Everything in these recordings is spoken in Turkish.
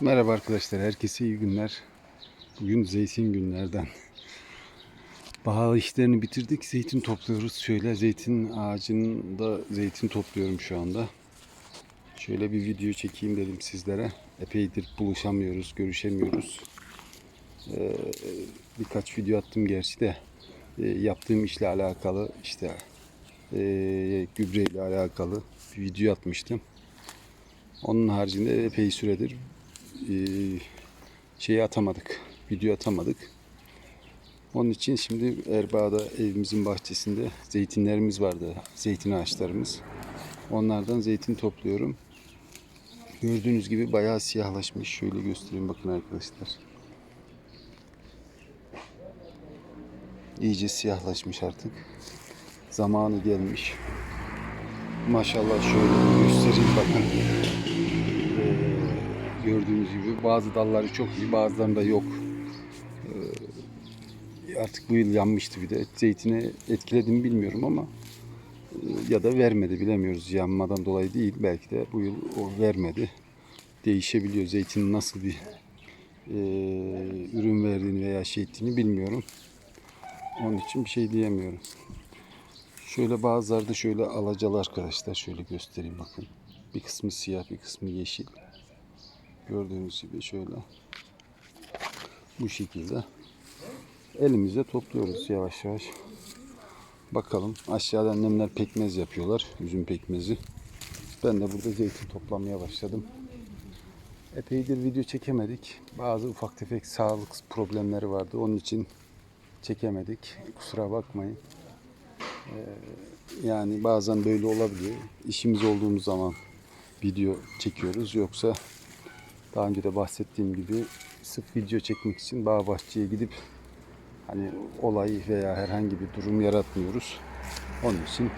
Merhaba arkadaşlar, herkese iyi günler. Bugün zeytin günlerden. Bahar işlerini bitirdik, zeytin topluyoruz. Şöyle zeytin ağacında zeytin topluyorum şu anda. Şöyle bir video çekeyim dedim sizlere. Epeydir buluşamıyoruz, görüşemiyoruz. Ee, birkaç video attım gerçi de. Ee, yaptığım işle alakalı işte ee, gübreyle alakalı bir video atmıştım. Onun haricinde epey süredir e, şeyi atamadık. Video atamadık. Onun için şimdi Erbaa'da evimizin bahçesinde zeytinlerimiz vardı. Zeytin ağaçlarımız. Onlardan zeytin topluyorum. Gördüğünüz gibi bayağı siyahlaşmış. Şöyle göstereyim bakın arkadaşlar. İyice siyahlaşmış artık. Zamanı gelmiş. Maşallah şöyle göstereyim bakın. Gördüğünüz gibi bazı dalları çok iyi bazılarında yok. Ee, artık bu yıl yanmıştı bir de. Zeytine etkiledi mi bilmiyorum ama e, ya da vermedi bilemiyoruz. Yanmadan dolayı değil belki de bu yıl o vermedi. Değişebiliyor. Zeytinin nasıl bir e, ürün verdiğini veya şey ettiğini bilmiyorum. Onun için bir şey diyemiyorum. Şöyle bazıları da şöyle alacalı arkadaşlar. Şöyle göstereyim bakın. Bir kısmı siyah bir kısmı yeşil. Gördüğünüz gibi şöyle. Bu şekilde. Elimizde topluyoruz yavaş yavaş. Bakalım. Aşağıda annemler pekmez yapıyorlar. Üzüm pekmezi. Ben de burada zeytin toplamaya başladım. Epeydir video çekemedik. Bazı ufak tefek sağlık problemleri vardı. Onun için çekemedik. Kusura bakmayın. Yani bazen böyle olabiliyor. İşimiz olduğumuz zaman video çekiyoruz. Yoksa daha önce de bahsettiğim gibi sırf video çekmek için bağ bahçeye gidip hani olay veya herhangi bir durum yaratmıyoruz. Onun için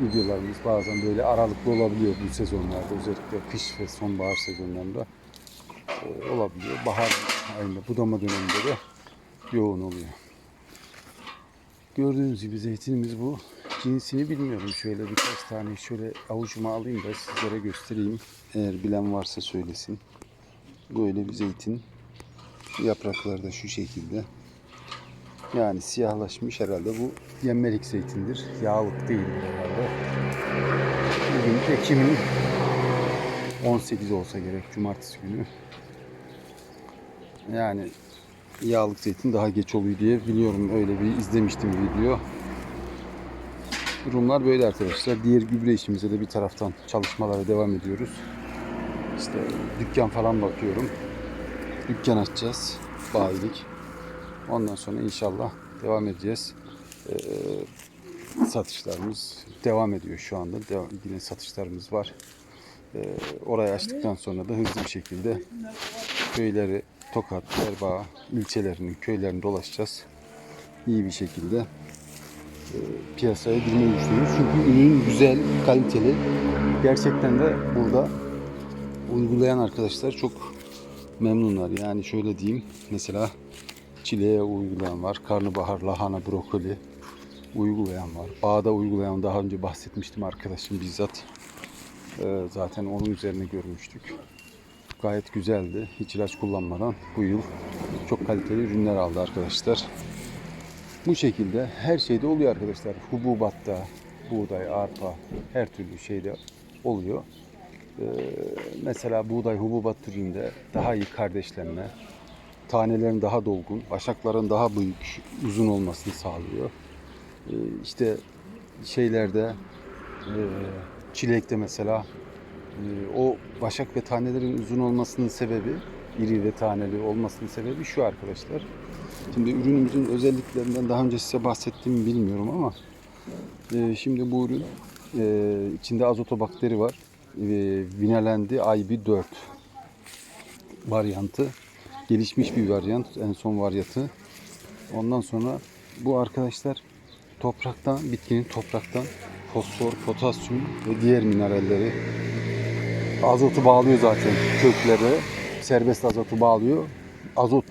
videolarımız bazen böyle aralıklı olabiliyor bu sezonlarda. Özellikle kış ve sonbahar sezonlarında e, olabiliyor. Bahar ayında budama döneminde de yoğun oluyor. Gördüğünüz gibi zeytinimiz bu. Cinsini bilmiyorum. Şöyle birkaç tane şöyle avucuma alayım da sizlere göstereyim. Eğer bilen varsa söylesin. Böyle bir zeytin. Yaprakları da şu şekilde. Yani siyahlaşmış herhalde. Bu yemmelik zeytindir. Yağlık değildir herhalde. Bugün Ekim'in 18 olsa gerek. Cumartesi günü. Yani yağlık zeytin daha geç oluyor diye biliyorum. Öyle bir izlemiştim video. Durumlar böyle arkadaşlar. Diğer gübre işimize de bir taraftan çalışmalara devam ediyoruz. İşte dükkan falan bakıyorum. Dükkan açacağız. Bayilik. Ondan sonra inşallah devam edeceğiz. Ee, satışlarımız devam ediyor şu anda. Devam, yine satışlarımız var. Ee, orayı açtıktan sonra da hızlı bir şekilde köyleri Tokat, Erbaa ilçelerinin, köylerini dolaşacağız. İyi bir şekilde e, piyasaya girmeyi düşünüyoruz. Çünkü ürün güzel, kaliteli. Gerçekten de burada uygulayan arkadaşlar çok memnunlar. Yani şöyle diyeyim, mesela çileğe uygulayan var, karnabahar, lahana, brokoli uygulayan var. Bağda uygulayan daha önce bahsetmiştim arkadaşım bizzat. E, zaten onun üzerine görmüştük gayet güzeldi. Hiç ilaç kullanmadan bu yıl çok kaliteli ürünler aldı arkadaşlar. Bu şekilde her şeyde oluyor arkadaşlar. Hububatta, buğday, arpa her türlü şeyde oluyor. Ee, mesela buğday hububat türünde daha iyi kardeşlenme, tanelerin daha dolgun, başakların daha büyük, uzun olmasını sağlıyor. Ee, işte şeylerde e, çilekte mesela ee, o başak ve tanelerin uzun olmasının sebebi, iri ve taneli olmasının sebebi şu arkadaşlar. Şimdi ürünümüzün özelliklerinden daha önce size bahsettiğimi bilmiyorum ama e, şimdi bu ürün e, içinde azotobakteri var. E, Vinalendi IB4 varyantı. Gelişmiş bir varyant, en son varyatı. Ondan sonra bu arkadaşlar topraktan, bitkinin topraktan fosfor, potasyum ve diğer mineralleri azotu bağlıyor zaten köklere. Serbest azotu bağlıyor. Azot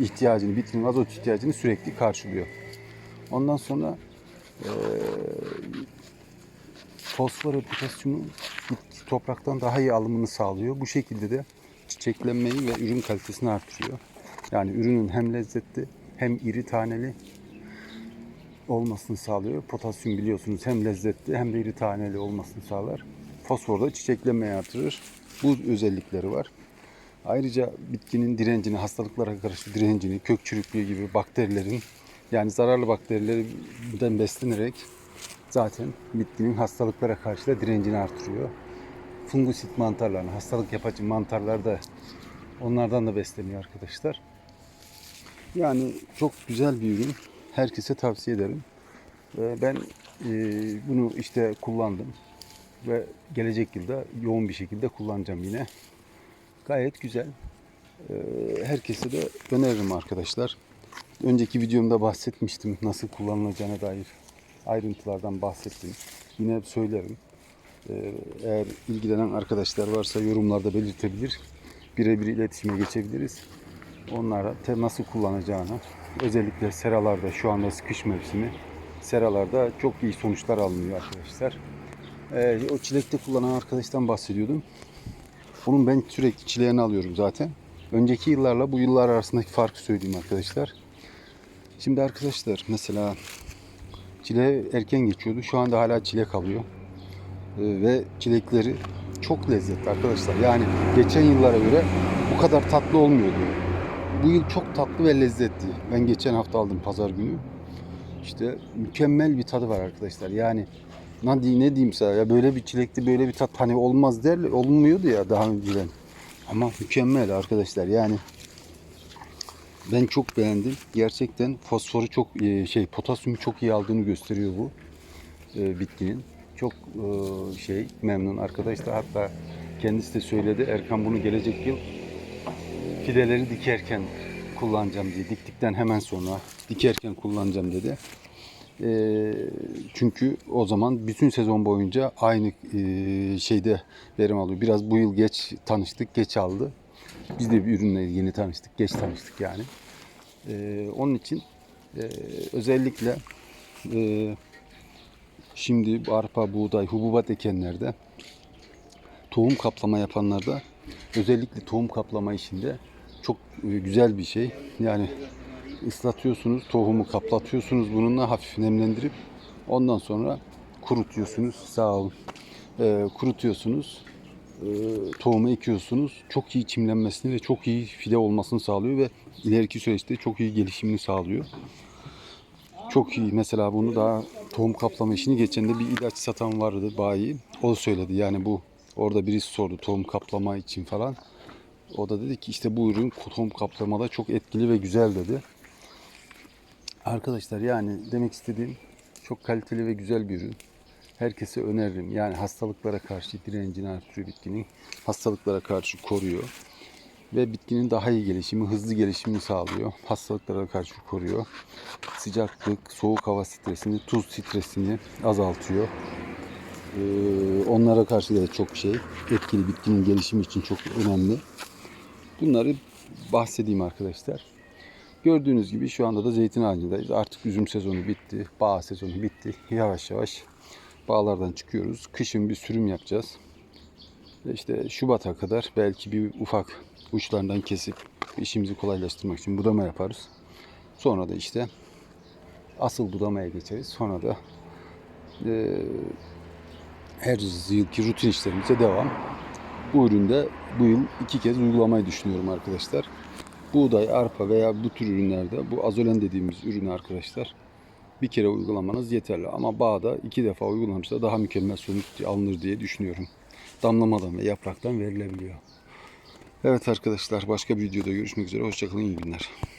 ihtiyacını, bitkinin azot ihtiyacını sürekli karşılıyor. Ondan sonra e, fosfor ve potasyumu bitki topraktan daha iyi alımını sağlıyor. Bu şekilde de çiçeklenmeyi ve ürün kalitesini artırıyor. Yani ürünün hem lezzetli hem iri taneli olmasını sağlıyor. Potasyum biliyorsunuz hem lezzetli hem de iri taneli olmasını sağlar. Fosfor da çiçeklenmeyi artırır. Bu özellikleri var. Ayrıca bitkinin direncini, hastalıklara karşı direncini, kök çürüklüğü gibi bakterilerin yani zararlı bakterilerden beslenerek zaten bitkinin hastalıklara karşı da direncini artırıyor. Fungusit mantarlarını, hastalık yapıcı mantarlar da onlardan da besleniyor arkadaşlar. Yani çok güzel bir ürün. Herkese tavsiye ederim. Ee, Ben e, bunu işte kullandım ve gelecek yılda yoğun bir şekilde kullanacağım yine. Gayet güzel. Ee, Herkese de öneririm arkadaşlar. Önceki videomda bahsetmiştim nasıl kullanılacağına dair ayrıntılardan bahsettim. Yine söylerim. Ee, Eğer ilgilenen arkadaşlar varsa yorumlarda belirtebilir. Birebir iletişime geçebiliriz. Onlara nasıl kullanacağını, özellikle seralarda şu anda sıkış mevsimi, seralarda çok iyi sonuçlar alınıyor arkadaşlar. Ee, o çilekte kullanan arkadaştan bahsediyordum. Bunun ben sürekli çileğini alıyorum zaten. Önceki yıllarla bu yıllar arasındaki farkı söyleyeyim arkadaşlar. Şimdi arkadaşlar mesela çile erken geçiyordu. Şu anda hala çilek alıyor. Ee, ve çilekleri çok lezzetli arkadaşlar. Yani geçen yıllara göre bu kadar tatlı olmuyordu. Bu yıl çok tatlı ve lezzetli. Ben geçen hafta aldım pazar günü. İşte mükemmel bir tadı var arkadaşlar. Yani ne diyeyim, ne diyeyim sana ya böyle bir çilekli böyle bir tat hani olmaz der olmuyordu ya daha önceden. Ama mükemmel arkadaşlar yani ben çok beğendim. Gerçekten fosforu çok e, şey potasyumu çok iyi aldığını gösteriyor bu e, bitkinin. Çok e, şey memnun arkadaşlar. Hatta kendisi de söyledi Erkan bunu gelecek yıl fideleri dikerken kullanacağım diye. Diktikten hemen sonra dikerken kullanacağım dedi. Çünkü o zaman bütün sezon boyunca aynı şeyde verim alıyor. Biraz bu yıl geç tanıştık, geç aldı. Biz de bir ürünle yeni tanıştık, geç tanıştık yani. E, onun için e, özellikle e, şimdi arpa, buğday, hububat ekenlerde tohum kaplama yapanlarda özellikle tohum kaplama işinde çok e, güzel bir şey. Yani ıslatıyorsunuz, tohumu kaplatıyorsunuz bununla hafif nemlendirip ondan sonra kurutuyorsunuz. Sağ olun. Ee, kurutuyorsunuz. Ee, tohumu ekiyorsunuz. Çok iyi çimlenmesini ve çok iyi fide olmasını sağlıyor ve ileriki süreçte çok iyi gelişimini sağlıyor. Çok iyi. Mesela bunu daha tohum kaplama işini geçen de bir ilaç satan vardı bayi. O söyledi. Yani bu orada birisi sordu tohum kaplama için falan. O da dedi ki işte bu ürün tohum kaplamada çok etkili ve güzel dedi. Arkadaşlar yani demek istediğim çok kaliteli ve güzel bir ürün. Herkese öneririm. Yani hastalıklara karşı direncini artırıyor bitkinin. Hastalıklara karşı koruyor. Ve bitkinin daha iyi gelişimi, hızlı gelişimini sağlıyor. Hastalıklara karşı koruyor. Sıcaklık, soğuk hava stresini, tuz stresini azaltıyor. Ee, onlara karşı da çok şey etkili bitkinin gelişimi için çok önemli. Bunları bahsedeyim arkadaşlar. Gördüğünüz gibi şu anda da zeytin ağacındayız. Artık üzüm sezonu bitti. Bağ sezonu bitti. Yavaş yavaş bağlardan çıkıyoruz. Kışın bir sürüm yapacağız. İşte Şubat'a kadar belki bir ufak uçlarından kesip işimizi kolaylaştırmak için budama yaparız. Sonra da işte asıl budamaya geçeriz. Sonra da eee, her yılki rutin işlerimize devam. Bu üründe bu yıl iki kez uygulamayı düşünüyorum arkadaşlar. Buğday, arpa veya bu tür ürünlerde bu azolen dediğimiz ürünü arkadaşlar bir kere uygulamanız yeterli. Ama bağda iki defa uygulanırsa daha mükemmel sonuç alınır diye düşünüyorum. Damlamadan ve yapraktan verilebiliyor. Evet arkadaşlar başka bir videoda görüşmek üzere. Hoşçakalın iyi günler.